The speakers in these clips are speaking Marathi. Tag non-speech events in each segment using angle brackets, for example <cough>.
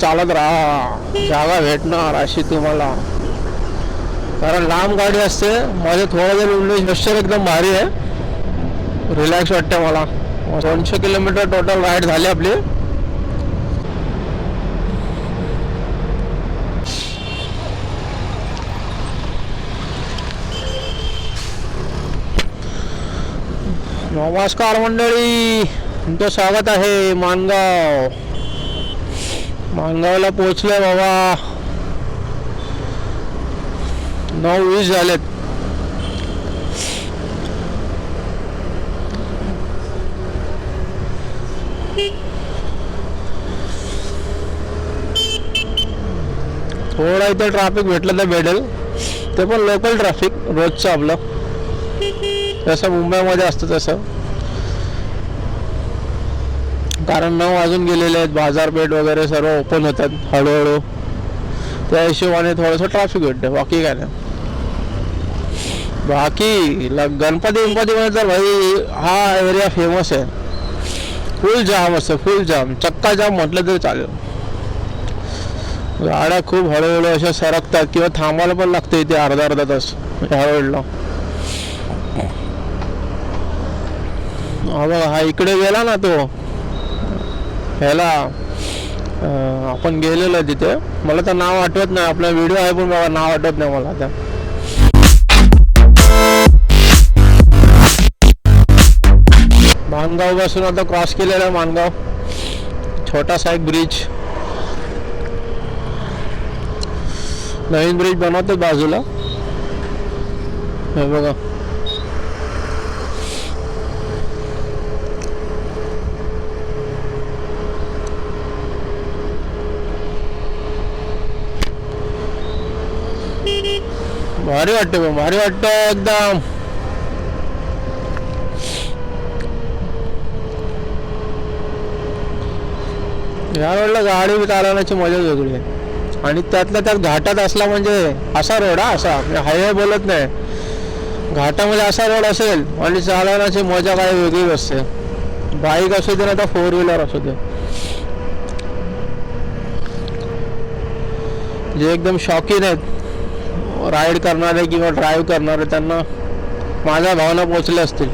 चालत राहा. जागा भेटणार अशी तुम्हाला. कारण लांब गाडी असते माझे थोडं जर इंग्लिश एकदम भारी आहे. रिलॅक्स वाटते मला. दोनशे किलोमीटर टोटल राईड झाली आपली. नमस्कार मंडळी. तुमचं स्वागत आहे मानगाव मानगावला पोहोचलोय बाबा. नऊ वीस झालेत. थोडं इथे ट्रॅफिक भेटलं तर भेटेल. ते पण लोकल ट्रॅफिक रोजचं आपलं. जसं मुंबईमध्ये असतं तसं. कारण नऊ वाजून गेलेले आहेत. बाजारपेठ वगैरे सर्व ओपन होतात हळूहळू. त्या हिशोबाने थोडंसं ट्रॅफिक भेटतं बाकी काय नाही. बाकी गणपती गणपती गणपतीमध्ये तर भाई हा एरिया फेमस आहे. फुल जाम असतं फुल जाम चक्का जाम म्हटलं तरी चालेल. गाड्या खूप हळूहळू अशा सरकतात किंवा थांबायला पण लागते इथे अर्धा अर्धा तास. ह्या हा बघा हा इकडे गेला ना तो. ह्याला आपण गेलेलो तिथे. मला तर नाव आठवत नाही. आपला व्हिडिओ आहे पण बाबा नाव आठवत नाही मला आता. मानगावपासून आता क्रॉस केलेला आहे मानगाव छोटासा एक ब्रिज नवीन ब्रिज बनवतो बाजूला. हे बघा. भारी वाटतं बा भारी वाटतं एकदम. या रोडला गाडी चालवण्याची मजाच वेगळी आहे. आणि त्यातल्या त्यात घाटात असला म्हणजे असा रोड हा असा. म्हणजे हायवे बोलत नाही. घाटामध्ये असा रोड असेल आणि चालवण्याची मजा काय वेगळीच असते. बाईक असू दे ना तर फोर व्हीलर असू दे. जे एकदम शौकीन आहेत. राईड करणारे किंवा ड्राईव्ह करणारे त्यांना माझ्या भावना पोचल्या असतील.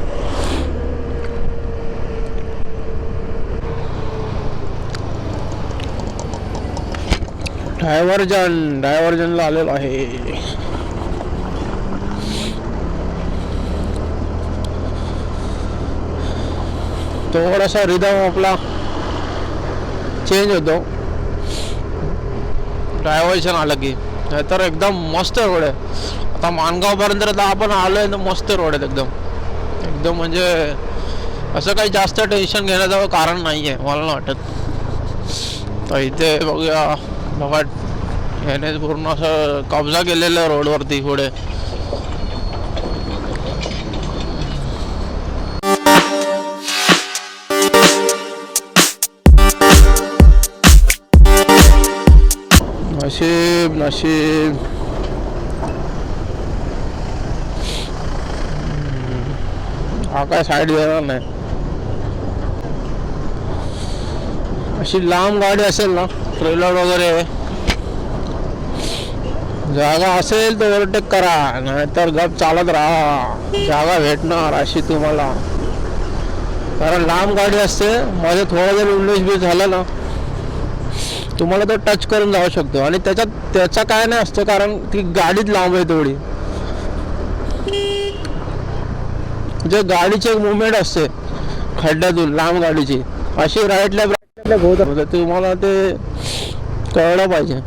डायव्हर्जन डायव्हर्जनला आलेलो आहे. थोडासा रिदम आपला चेंज होतो. डायव्हर्जन आलं की. तर एकदम मस्त रोड आहे. आता माणगावपर्यंत तर आपण आलो आहे तर मस्त रोड आहेत एकदम. एकदम म्हणजे असं काही जास्त टेन्शन घेण्याचं कारण नाही आहे मला नाही वाटत. तर इथे बघूया. बघा ह्याने पूर्ण असं कब्जा केलेला आहे रोडवरती पुढे. नशीब नशीब. हा काय साईड देणार नाही अशी लांब गाडी असेल ना ट्रेलर वगैरे. जागा असेल तर ओव्हरटेक करा नाहीतर गप चालत राहा. जागा भेटणार अशी तुम्हाला. कारण लांब गाडी असते माझं थोडं जर इंग्लिश बी झालं ना तुम्हाला तो टच करून जाऊ शकतो. आणि त्याच्यात त्याचा काय नाही असतं कारण ती गाडीच लांब आहे तेवढी. जे गाडीची एक मुवमेंट असते खड्ड्यातून लांब गाडीची अशी राईटला राईटला तुम्हाला ते कळलं पाहिजे.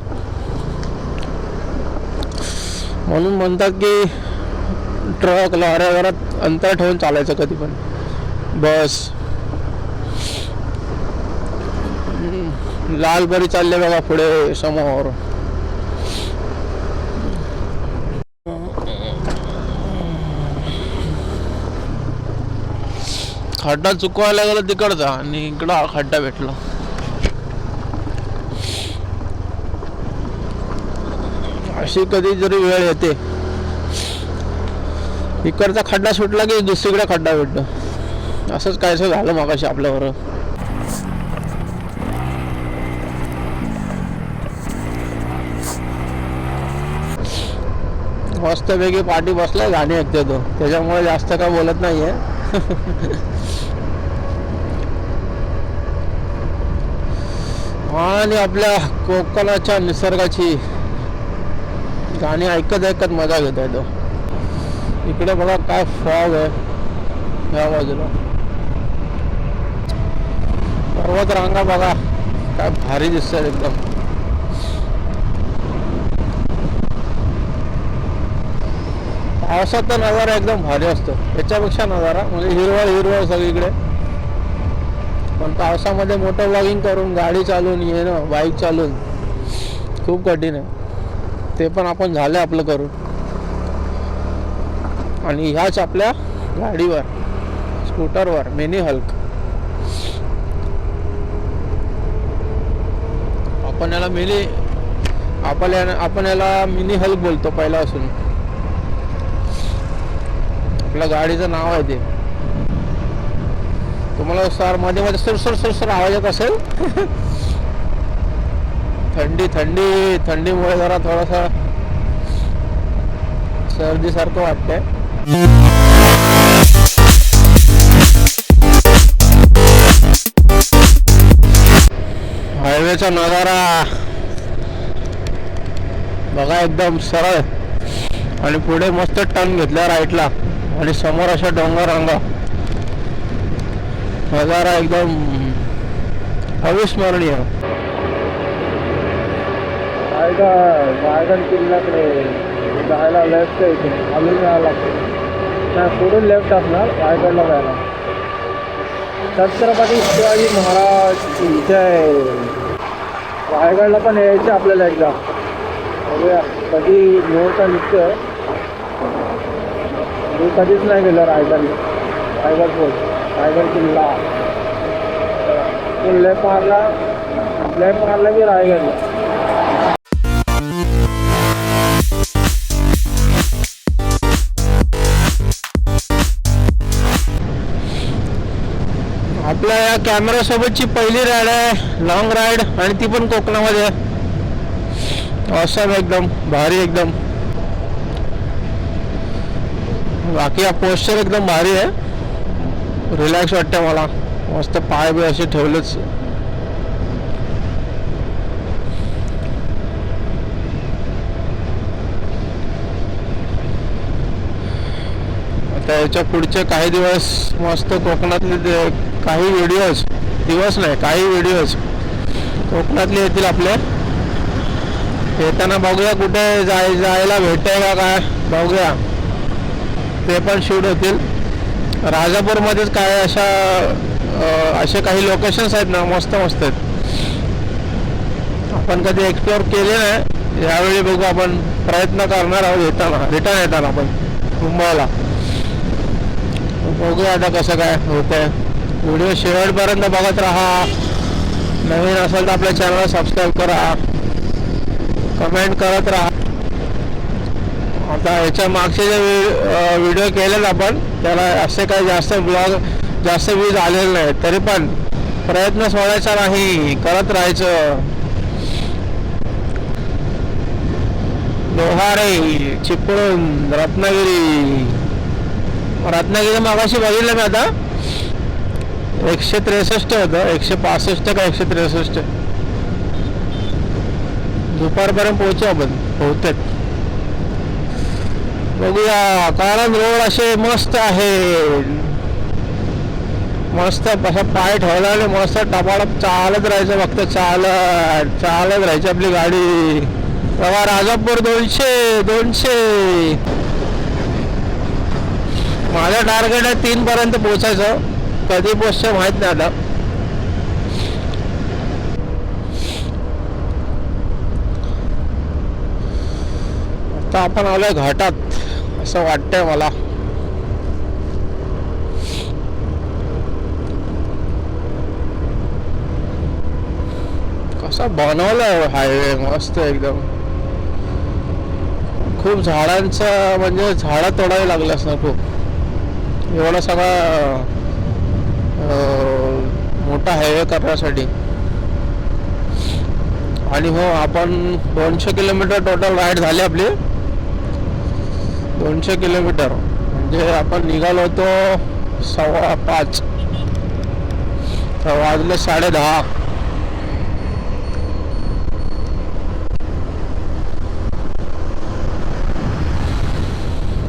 म्हणून म्हणतात की ट्रक लॉऱ्या वगैरे अंतर ठेवून चालायचं कधी पण बस. लाल बरी चालले बघा पुढे समोर. खड्डा चुकवायला गेला तिकडचा आणि इकडं हा खड्डा भेटला. अशी कधी जरी वेळ येते. इकडचा खड्डा सुटला की दुसरीकडे खड्डा भेटतो. असंच कायसं झालं मगाशी आपल्याबरोबर. मस्तपैकी पाठी बसलाय गाणी ऐकते तो. त्याच्यामुळे जास्त काय बोलत नाहीये. आणि आपल्या कोकणाच्या निसर्गाची गाणी ऐकत ऐकत मजा घेत आहे तो. इकडे बघा काय फॉग आहे. या बाजूला. पर्वत रांगा बघा. काय भारी दिसतात एकदम. पावसाचा नजारा एकदम भारी असतो. त्याच्यापेक्षा नजारा म्हणजे हिरवळ हिरवळ सगळीकडे. पण पावसामध्ये मोटर ब्लॉगिंग करून गाडी चालून येणं बाईक चालवून खूप कठीण आहे. ते पण आपण झालं आपलं करून. आणि ह्याच आपल्या गाडीवर स्कूटरवर मिनी हल्क आपण याला मिनी आपण याला आपण याला मिनी हल्क बोलतो पहिल्यापासून. आपल्या गाडीचं नाव आहे ते. तुम्हाला सरमध्ये मध्ये सर सर सर सर आवाज येत असेल? थंडी थंडी थंडीमुळे जरा थोडासा सर्दी सारखं वाटतंय. हायवेचा नजारा बघा एकदम सरळ आणि पुढे मस्त टर्न घेतला राईटला. आणि समोर अशा डोंगर रांगा. नजारा एकदम अविस्मरणीय. रायगड रायगड किल्ल्याकडे जायला लेफ्ट आहे इथे. अजून जायला लागतं. नाही पुढून लेफ्ट असणार रायगडला जायला. छत्रपती शिवाजी महाराज की जय. रायगडला पण यायचं आपल्याला एकदा. बघूया. कधी मुहूर्त निघतं मी कधीच नाही गेलो रायगड. रायगड फोर्ट रायगड किल्ला. तो लेफ्ट मारला लेफ्ट मारला की रायगडला आपल्या या कॅमेरासोबतची पहिली राईड आहे लॉंग राईड आणि ती पण कोकणामध्ये. असं एकदम भारी एकदम. बाकी हा पोस्चर एकदम भारी आहे. रिलॅक्स वाटतं मला. मस्त पाय बी असे ठेवलेच. आता याच्या पुढचे काही दिवस मस्त कोकणातले ते- काही व्हिडिओज दिवस नाही काही व्हिडिओज कोकणातले येतील आपले. येताना बघूया कुठे जाय जायला भेटेल का काय? बघूया. ते पण शूट होतील. राजापूरमध्येच काय अशा असे काही लोकेशन्स आहेत ना मस्त मस्त आहेत. आपण कधी एक्सप्लोअर केले नाही यावेळी बघू आपण प्रयत्न करणार आहोत येताना रिटर्न येताना आपण मुंबईला. बघूया आता कसं काय होतंय. व्हिडिओ शेवटपर्यंत बघत राहा. नवीन असेल तर आपल्या चॅनलला सबस्क्राईब करा. कमेंट करत राहा. आता याच्या मागचे जे व्हिडिओ केलेत आपण त्याला असे काही जास्त ब्लॉग जास्त व्ह्यूज आलेले नाही तरी पण प्रयत्न सोडायचा नाही करत राहायचं. लोहारे चिपळूण रत्नागिरी. रत्नागिरी मागाशी बघितलं मी आता. एकशे त्रेसष्ट होतं एकशे पासष्ट का एकशे त्रेसष्ट. दुपारपर्यंत पोहोचू आपण पोहोचत. बघूया. कारण रोड असे मस्त आहे. मस्त असा पाय ठेवला आणि मस्त टपाटप चालत राहायचं फक्त. चालत. चालत राहायची आपली गाडी. बघा राजापूर दोनशे दोनशे. माझं टार्गेट आहे तीन पर्यंत पोहोचायचं. कधी पोचचं माहीत नाही आता. आता आपण आलोय घाटात. असं वाटतंय मला. कसा बनवलाय हो हायवे मस्त एकदम. खूप झाडांचं म्हणजे झाडं तोडावी लागलं असणार खूप एवढा सगळा मोठा हायवे करण्यासाठी. आणि हो आपण दोनशे किलोमीटर टोटल राईड झाली आपली. दोनशे किलोमीटर. म्हणजे आपण निघालो होतो सव्वा पाच. तर वाजले साडे दहा.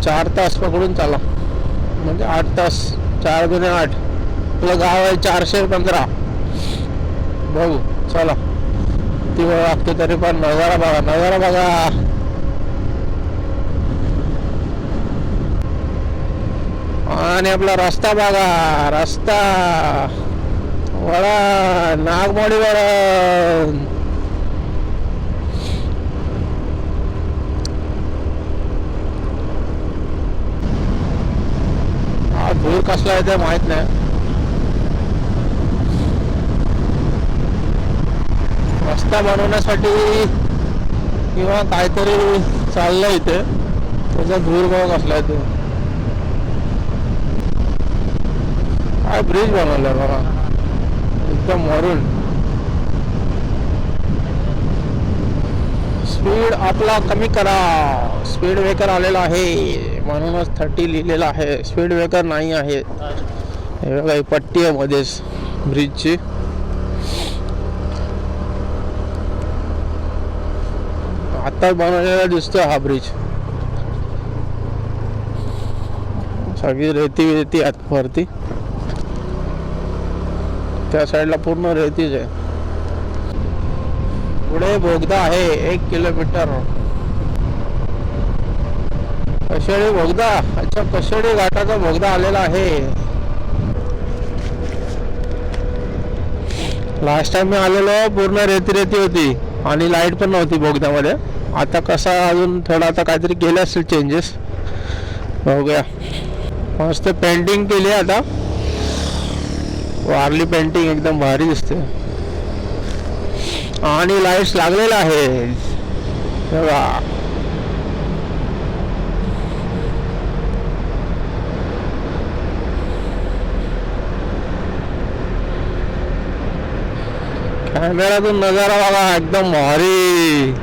चार तास पकडून चाला. म्हणजे आठ तास चार गुणे आठ. आपलं गाव आहे चारशे पंधरा. बघू चला. ती वेळ लागते तरी पण नजारा बघा नजारा बघा. आणि आपला रस्ता बघा रस्ता. वडा नागमोडी वळण हा धूर कसला आहे ते माहीत नाही. रस्ता बनवण्यासाठी किंवा काहीतरी चाललंय इथे. त्याचा धूर बघ कसला आहे ते. काय ब्रिज बनवलाय बघा एकदम वरून. स्पीड आपला कमी करा. स्पीड ब्रेकर आलेला आहे. म्हणूनच थर्टी लिहिलेलं आहे. स्पीड ब्रेकर नाही आहे. काही पट्टी आहे मध्येच ब्रिजची. आता बनवलेला दिसतोय हा ब्रिज. सगळी रेती रेती आत वरती. त्या साईडला पूर्ण रेतीच आहे. पुढे बोगदा आहे एक किलोमीटर. कशेळी बोगदा? अच्छा कशेळी घाटाचा बोगदा आलेला आहे. लास्ट टाइम मी आलेलो पूर्ण रेती रेती होती. आणि लाइट पण नव्हती बोगद्यामध्ये. आता कसा अजून थोडा आता काहीतरी केलं असेल चेंजेस बघूया. मस्त पेंटिंग केली आता. वारली पेंटिंग एकदम भारी दिसते. आणि लाईट्स लागलेला आहे. बघा. कॅमेऱ्यातून नजारा बघा एकदम भारी.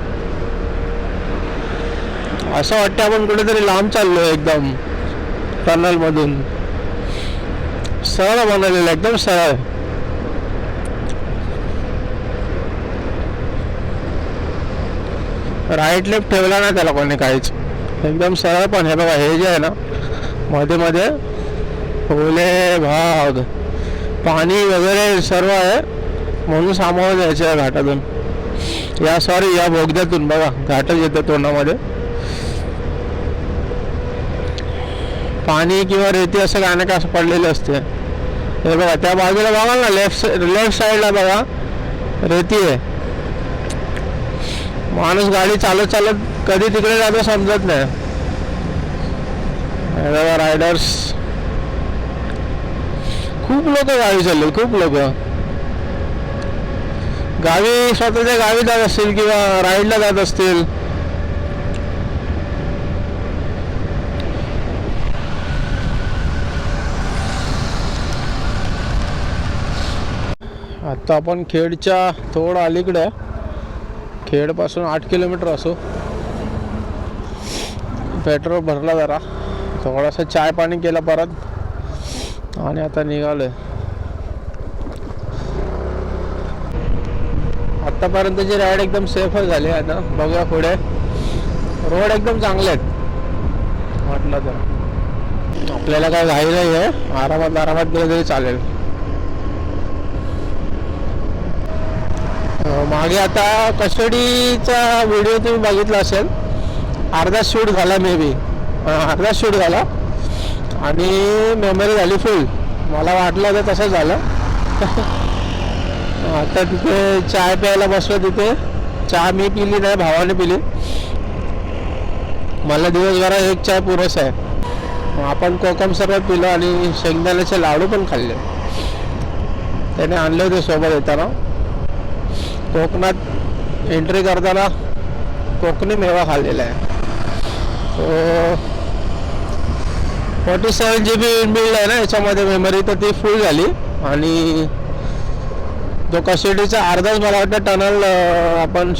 असं वाटतं आपण कुठेतरी लांब चाललोय एकदम टनल मधून. सरळ बनवलेलं एकदम सरळ. राईट लेफ्ट ठेवला नाही त्याला कोणी काहीच. एकदम सरळ पण हे बघा हे जे आहे ना मध्ये मध्ये ओले भाग पाणी वगैरे सर्व आहे म्हणून सामावून द्यायचं या घाटातून. या सॉरी या बोगद्यातून बघा घाटच येतं तोंडामध्ये. पाणी किंवा रेती असं काय ना काय असं पडलेलं असते. हे बघा त्या बाजूला बघा ना लेफ्ट लेफ्ट साईडला बघा. रेती आहे. माणूस गाडी चालत चालत कधी तिकडे जातो समजत नाही. बघा रायडर्स खूप लोक गावी चालले खूप लोक. गावी स्वतःच्या गावी जात असतील किंवा राईडला जात असतील. तर आपण खेडच्या थोडं अलीकडे. खेडपासून आठ किलोमीटर असो. पेट्रोल भरला जरा. थोडासा चाय पाणी केला परत. आणि आता निघालोय. आत्तापर्यंतची राईड एकदम सेफच झाली आता बघूया पुढे. रोड एकदम चांगले आहेत. म्हटलं तर. आपल्याला काय घाई नाही आहे आरामात आरामात गेलं तरी चालेल. मागे आता कस्टडीचा व्हिडिओ तुम्ही बघितला असेल. अर्धा शूट झाला मे बी अर्धा शूट झाला. आणि मेमरी झाली फुल मला वाटलं तर तसं झालं. <laughs> आता तिथे चाय प्यायला बसलो तिथे. चहा मी पिली नाही भावाने पिली. मला दिवसभरात एक चाय पुरस आहे. मग आपण कोकम सरबत पिलो आणि शेंगदाण्याचे लाडू पण खाल्ले. त्याने आणले होते सोबत येताना. कोकणात एंट्री करताना कोकणी मेवा खाल्लेला आहे. So forty seven G B inbuilt आहे ना याच्यामध्ये मेमरी तर ती फुल झाली. आणि जो कस्टडीचा अर्धाच मला वाटतं टनल आपण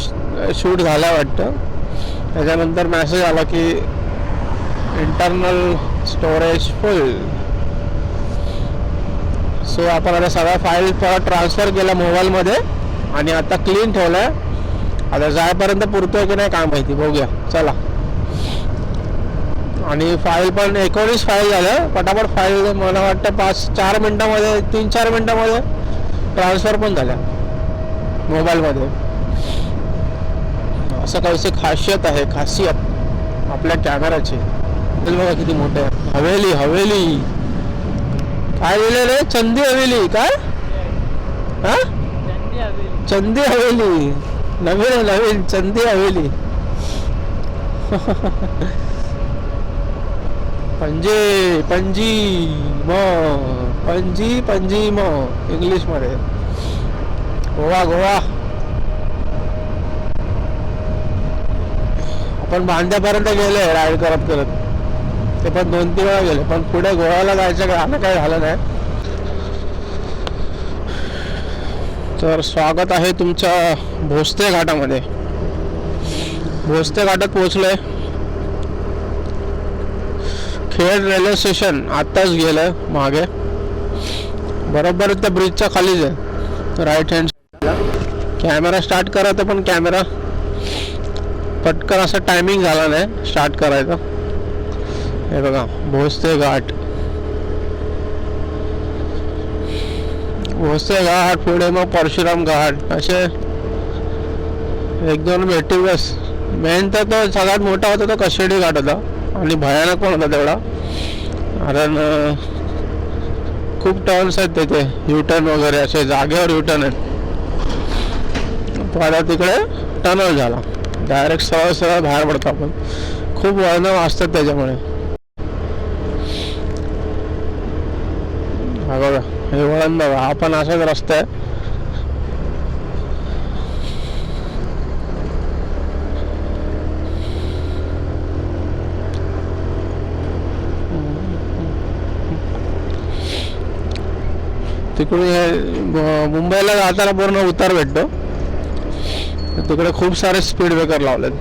शूट झाला वाटतं. त्याच्यानंतर मॅसेज आला की इंटरनल स्टोरेज फुल सो आपण आता सगळ्या फाईल परत ट्रान्सफर केला मोबाईलमध्ये आणि आता क्लीन ठेवलंय. आहे आता जायपर्यंत पुरतोय की नाही काय माहिती बघूया. चला. आणि फाईल पण एकोणीस फाईल झाल्या पटापट फाईल मला वाटतं पाच चार मिनटामध्ये तीन चार मिनटामध्ये ट्रान्सफर पण झाल्या. मोबाईलमध्ये. असं काहीशी खासियत आहे खासियत आपल्या कॅमेराची बघा किती मोठे हवेली हवेली. काय लिहिलं रे चंदी हवेली काय? हा? चंदी हवेली. नवीन नवीन चंदी हवेली. पणजी पणजी म पणजी पणजी म इंग्लिशमध्ये गोवा गोवा. आपण बांद्यापर्यंत गेले राईड करत करत. ते पण दोन तीन वेळा गेले पण पुढे गोव्याला जायचं गाणं काही झालं नाही. तर स्वागत आहे तुमच्या भोसते घाटामध्ये. भोसते घाटात पोहोचलोय. खेड रेल्वे स्टेशन आत्ताच गेलं मागे. बरोबर त्या ब्रिजच्या खालीच आहे. राईट हँड कॅमेरा स्टार्ट करायचा पण कॅमेरा पटकन असा टायमिंग झाला नाही स्टार्ट करायचा. हे बघा भोसते घाट. भोसते घाट पुढे मग परशुराम घाट. असे एक दोन भेटी बस. मेन तर तो सगळ्यात मोठा होता तो कशेडी घाट होता. आणि भयानक पण होता तेवढा. कारण खूप टर्न्स आहेत तिथे. युटर्न वगैरे असे जागेवर युटर्न आहेत. तो आता तिकडे टनल झाला. डायरेक्ट सरळ सरळ बाहेर पडतो आपण. खूप वळणं असतात त्याच्यामुळे. हा बघा हे वळण बघा हा पण असाच रस्ता. आहे तिकडून हे मुंबईला जाताना पूर्ण उतार भेटतो. तिकडे खूप सारे स्पीड ब्रेकर लावलेत.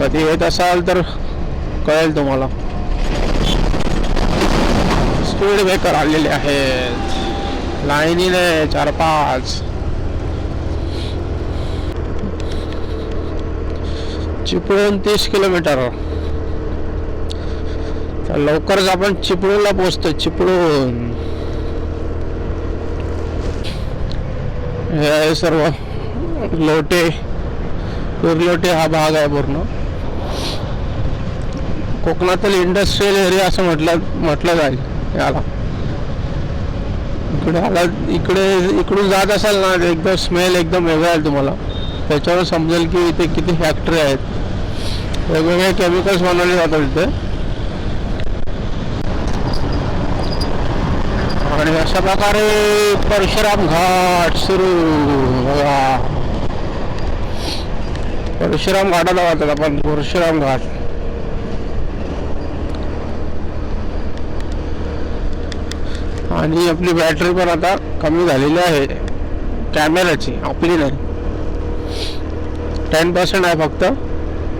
कधी येत असाल तर कळेल तुम्हाला. स्पीड ब्रेकर आलेले आहेत. लाईनीने चार पाच चिपळूण तीस किलोमीटर. तर लवकरच आपण चिपळूणला पोहोचतो चिपळूण. हे आहे सर्व लोटे. कुर्लोटे हा भाग आहे पूर्ण. कोकणातील इंडस्ट्रियल एरिया असं म्हटलं म्हटलं जाईल. याला. इकडे आला इकडे इकडून जात असाल ना एकदम स्मेल एकदम वेगळा आहे तुम्हाला. त्याच्यावर समजेल की इथे किती फॅक्टरी आहेत. वेगवेगळे केमिकल्स बनवले जातात इथे. आणि अशा प्रकारे परशुराम घाट सुरू. बघा. परशुराम घाटाला जातात आपण परशुराम घाट. आणि आपली बॅटरी पण आता कमी झालेली आहे. कॅमेराची आपली नाही टेन पर्सेंट आहे फक्त.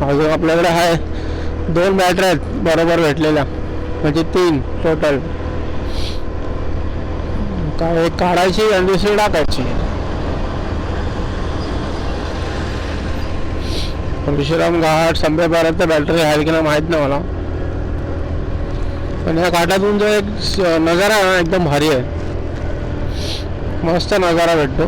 अजून आपल्याकडे आहे दोन बॅटरी आहेत बरोबर भेटलेल्या. म्हणजे तीन टोटल काय एक काढायची आणि दुसरी टाकायची. परशुराम घाट संभेपर्यंत बॅटरी आहे की नाही माहीत नाही मला. पण या घाटातून जो एक नजारा आहे ना एकदम भारी आहे. मस्त नजारा भेटतो.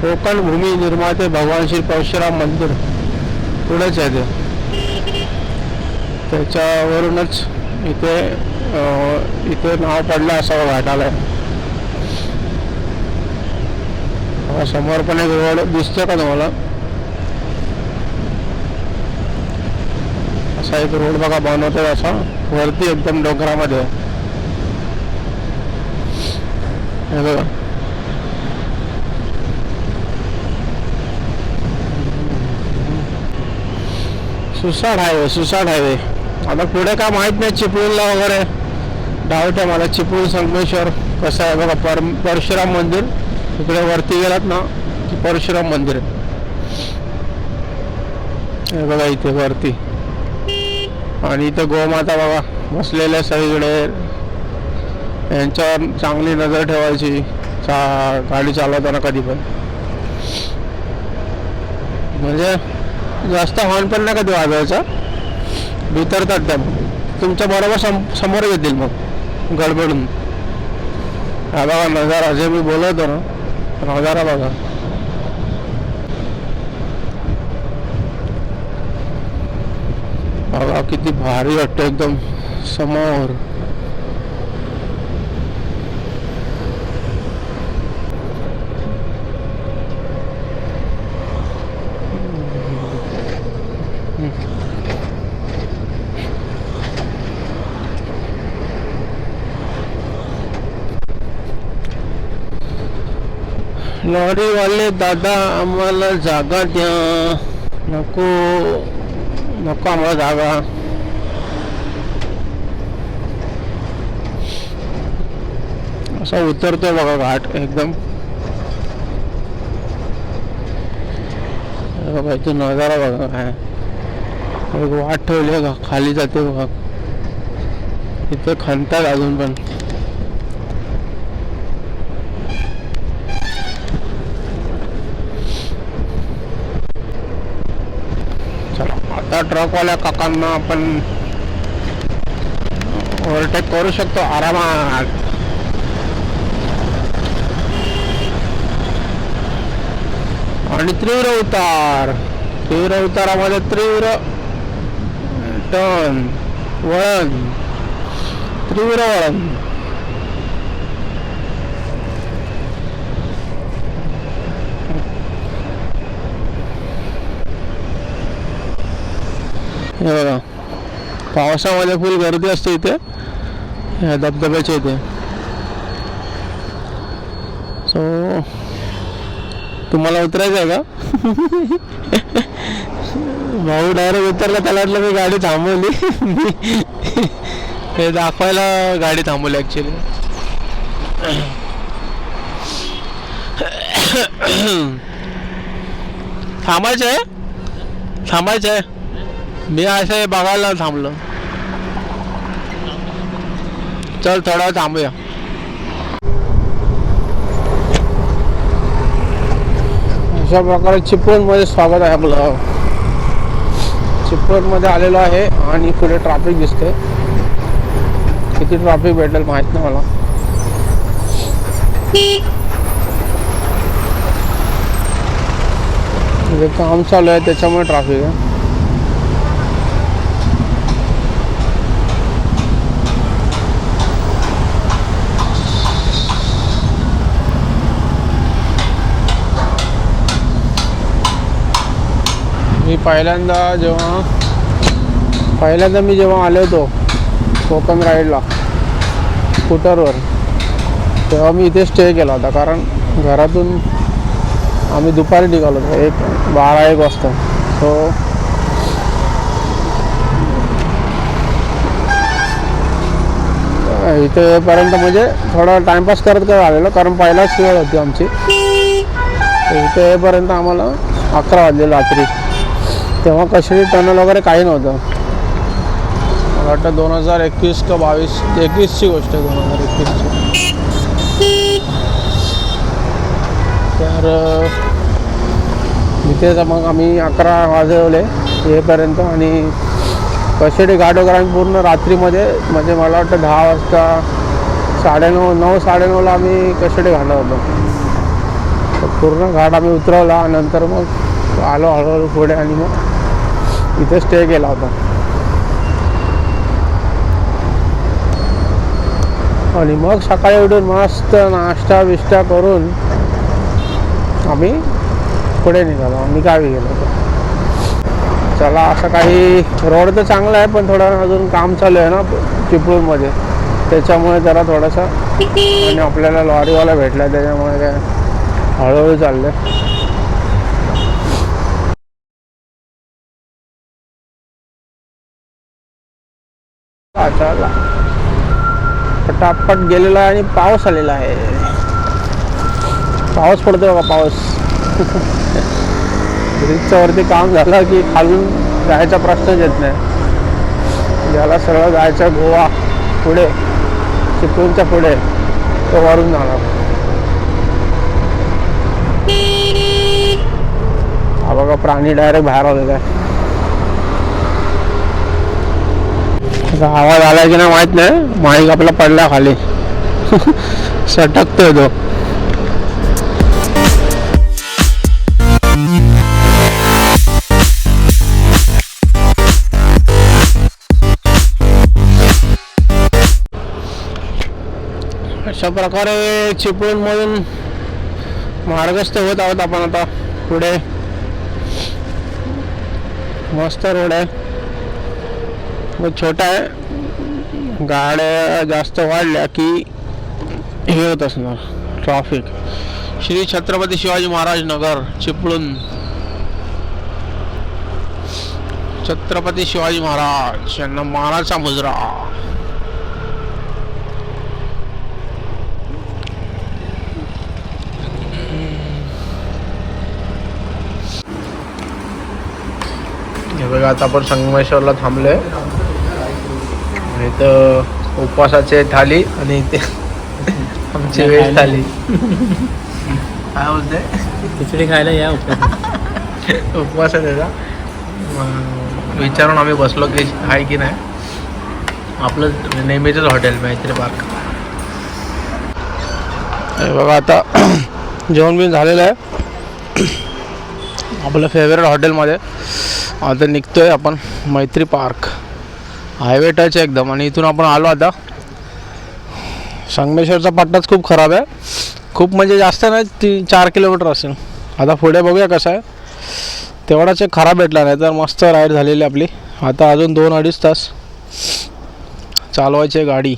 कोकण भूमी निर्माते भगवान श्री परशुराम मंदिर. पुढेच आहे ते. त्याच्यावरूनच इथे इथे नाव पडलं असावं घाटाला. समोर पण एक रोड दिसतो का तुम्हाला? असा एक रोड बघा बनवतोय असा. वरती एकदम डोंगरामध्ये. हे बघा. सुसाड हायवे सुसाड हायवे आता पुढे काय माहीत नाही चिपळूणला वगैरे. डाऊट आहे मला चिपळूण संगमेश्वर. कसं आहे बघा पर परशुराम मंदिर. तिकडे वरती गेलात ना की परशुराम मंदिर आहे. हे बघा इथे वरती. आणि इथं गोमाता बघा बसलेल्या सगळीकडे. यांच्यावर चांगली नजर ठेवायची चा गाडी चालवताना कधी पण. म्हणजे जास्त हॉर्न पण नाही कधी वाजवायचा भितरतात त्या. तुमच्या बरोबर सम समोर येतील मग गडबडून. हा बघा नजारा. जे मी बोलवतो ना नजारा बघा बघा किती भारी वाटतं एकदम समोर. लॉरीवाले दादा आम्हाला जागा द्या। नको नको आम्हाला जागा। बघा घाट, एकदम। इथे नज़ारा काय वाट खाली जाते इथे खणतात अजून पण। त्या ट्रकवाल्या काकांना आपण ओव्हरटेक करू शकतो. आरामात. आणि तीव्र उतार. तीव्र उतारामध्ये तीव्र टन वळण. तीव्र वळण. हे बघा. पावसामध्ये फुल गर्दी असते इथे. या धबधब्याच्या इथे. सो तुम्हाला उतरायचं आहे का? <laughs> भाऊ डायरेक्ट उतरला त्याला वाटलं मी गाडी थांबवली. हे दाखवायला गाडी थांबवली ॲक्च्युली <coughs> थांबायचं आहे थांबायचं आहे मी असं बघायला थांबलो. चल थोडा थांबूया. अशा प्रकारे चिपळूणमध्ये स्वागत आहे आपलं. चिपळूणमध्ये आलेलो आहे आणि पुढे ट्रॅफिक दिसते किती ट्रॅफिक भेटेल माहीत नाही मला. म्हणजे काम चालू आहे त्याच्यामुळे ट्रॅफिक आहे. मी पहिल्यांदा जेव्हा पहिल्यांदा मी जेव्हा आलो होतो कोकण राईडला स्कूटरवर तेव्हा मी इथे स्टे केला होता. कारण घरातून आम्ही दुपारी निघालो होतो. एक बारा एक वाजता. सो इथेपर्यंत म्हणजे थोडा टाइमपास करत करत आलेलो. कारण पहिलाच वेळ होती आमची. इथेपर्यंत इथे आम्हाला अकरा वाजले रात्री. तेव्हा कशी टनल वगैरे काही नव्हतं. मला वाटतं दोन हजार एकवीस का बावीस एकवीसची गोष्ट आहे दोन हजार एकवीसची. तर इथे इथेच मग आम्ही अकरा वाजवले येईपर्यंत आणि कशेडी घाट वगैरे आम्ही पूर्ण रात्रीमध्ये म्हणजे मला वाटतं दहा वाजता साडेनऊ नऊ साडेनऊला आम्ही कशेडी घाटला होतो. तर पूर्ण घाट आम्ही उतरवला नंतर मग आलो हळूहळू पुढे आणि मग इथे स्टे केला होता. आणि मग सकाळी उठून मस्त नाश्ता बिष्टा करून आम्ही पुढे निघालो. आम्ही गावी गेलो होतो. चला असं काही रोड तर चांगला आहे पण थोडं अजून काम चालू आहे ना चिपळूणमध्ये. त्याच्यामुळे जरा थोडंसं आणि आपल्याला लॉरीवाला भेटला त्याच्यामुळे काय हळूहळू चाललं चला पटापट गेलेला आहे आणि पाऊस आलेला आहे. पाऊस पडतो बघा पाऊस. <laughs> ब्रिजच्या वरती काम झालं की खालून जायचा प्रश्नच येत नाही. ज्याला सरळ जायचं गोवा पुढे चिपळूणच्या पुढे तो वरून जाणार. हा बघा प्राणी डायरेक्ट बाहेर आलेला आहे. त्याचा आवाज आला की नाही माहीत नाही. माईक आपला पडला खाली. सटकतोय तो. अशा प्रकारे चिपळूणमधून मार्गस्थ होत आहोत आपण आता. पुढे मस्त रोड आहे. मग छोटा आहे गाड्या जास्त वाढल्या की हे होत असणार ट्रॉफिक श्री छत्रपती शिवाजी महाराज नगर चिपळूण. छत्रपती शिवाजी महाराज यांना मानाचा मुजरा. बघा आता आपण संगमेश्वरला थांबलोय. इथं उपवासाचे थाली आणि इथे आमची वेज थाली. काय बोलते? खिचडी खायला या उपवासात. उपवास आहे त्याचा विचारून आम्ही बसलो की आहे की नाही. आपलं नेहमीचंच हॉटेल मैत्री पार्क. बघा आता <clears throat> जेवण बिन झालेलं आहे. आपलं फेवरेट हॉटेलमध्ये. आता निघतोय आपण मैत्री पार्क. हायवे टच आहे एकदम. आणि इथून आपण आलो आता. संगमेश्वरचा पट्टाच खूप खराब आहे. खूप म्हणजे जास्त नाही ती चार किलोमीटर असेल. आता पुढे बघूया कसं आहे. तेवढाच एक खराब भेटला नाही तर मस्त राईड झालेली आपली. आता अजून दोन अडीच तास चालवायची आहे गाडी.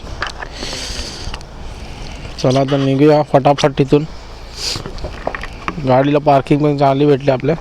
चला तर निघूया फटाफट तिथून गाडीला पार्किंग पण चांगली भेटली आपल्या.